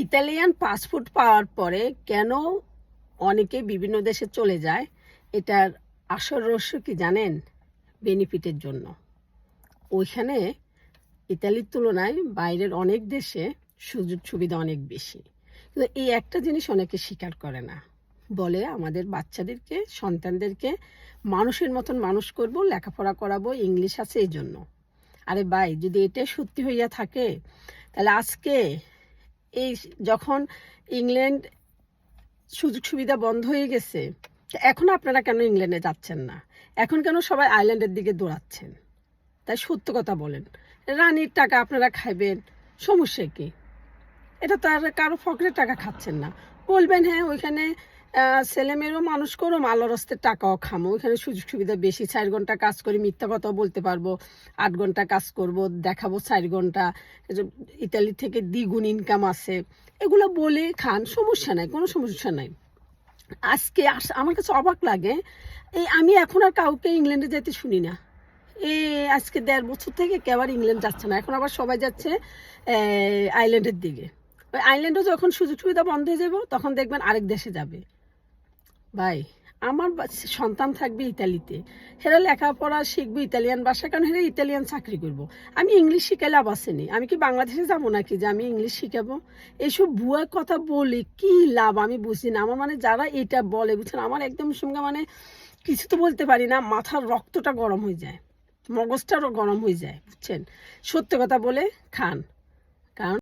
Italian passport পাওয়ার পরে কেন অনেকে বিভিন্ন দেশে চলে যায়, এটার আসল রহস্য কি জানেন? বেনিফিটের জন্য। ওইখানে ইতালির তুলনায় বাইরের অনেক দেশে সুযোগ সুবিধা অনেক বেশি। কিন্তু এই একটা জিনিস অনেকে স্বীকার করে না। বলে আমাদের বাচ্চাদেরকে, সন্তানদেরকে মানুষের মতন মানুষ করব, লেখাপড়া করাবো, ইংলিশ আছে এই জন্য আরে ভাই, যদি এটা সত্যি হইয়া থাকে, তাহলে আজকে এই যখন ইংল্যান্ড সুযোগ সুবিধা বন্ধ হয়ে গেছে এখন আপনারা কেন ইংল্যান্ডে যাচ্ছেন না? এখন কেন সবাই আইল্যান্ডের দিকে দৌড়াচ্ছেন? তাই সত্য কথা বলেন। রানীর টাকা আপনারা খাইবেন, সমস্যা কি? এটা তো আর কারও ফকরের টাকা খাচ্ছেন না। বলবেন হ্যাঁ ওইখানে আহ, ছেলে মেয়েরও মানুষ করো আলো রস্তের টাকাও খামো। ওইখানে সুযোগ সুবিধা বেশি চার ঘণ্টা কাজ করি মিথ্যা কথাও বলতে পারব। আট ঘণ্টা কাজ করব দেখাবো চার ঘণ্টা। ইতালি থেকে দ্বিগুণ ইনকাম আছে। এগুলো বলে খান সমস্যা নাই কোনো সমস্যা নাই। আজকে আমার কাছে অবাক লাগে এই আমি এখন আর কাউকে ইংল্যান্ডে যেতে শুনি না। এ আজকে দেড় বছর থেকে কেউ আর ইংল্যান্ড যাচ্ছে না। এখন আবার সবাই যাচ্ছে আইল্যান্ডের দিকে। ওই আইল্যান্ডও যখন সুযোগ সুবিধা বন্ধ হয়ে যাব তখন দেখবেন আরেক দেশে যাবে। ভাই, আমার সন্তান থাকবে ইতালিতে। হেরা লেখাপড়া শিখবে ইতালিয়ান ভাষা কারণ হেরা ইতালিয়ান চাকরি করব। আমি ইংলিশ শিখালে লাভ আসেনি আমি কি বাংলাদেশে যাব নাকি যে আমি ইংলিশ শিখাবো? এইসব ভুয়া কথা বলে কি লাভ? আমি বুঝি না। আমার মানে যারা এটা বলে, বুঝছেন? আমার একদম সঙ্গে মানে কিছু তো বলতে পারি না। মাথার রক্তটা গরম হয়ে যায়। মগজটারও গরম হয়ে যায়, বুঝছেন? সত্য কথা বলে খান।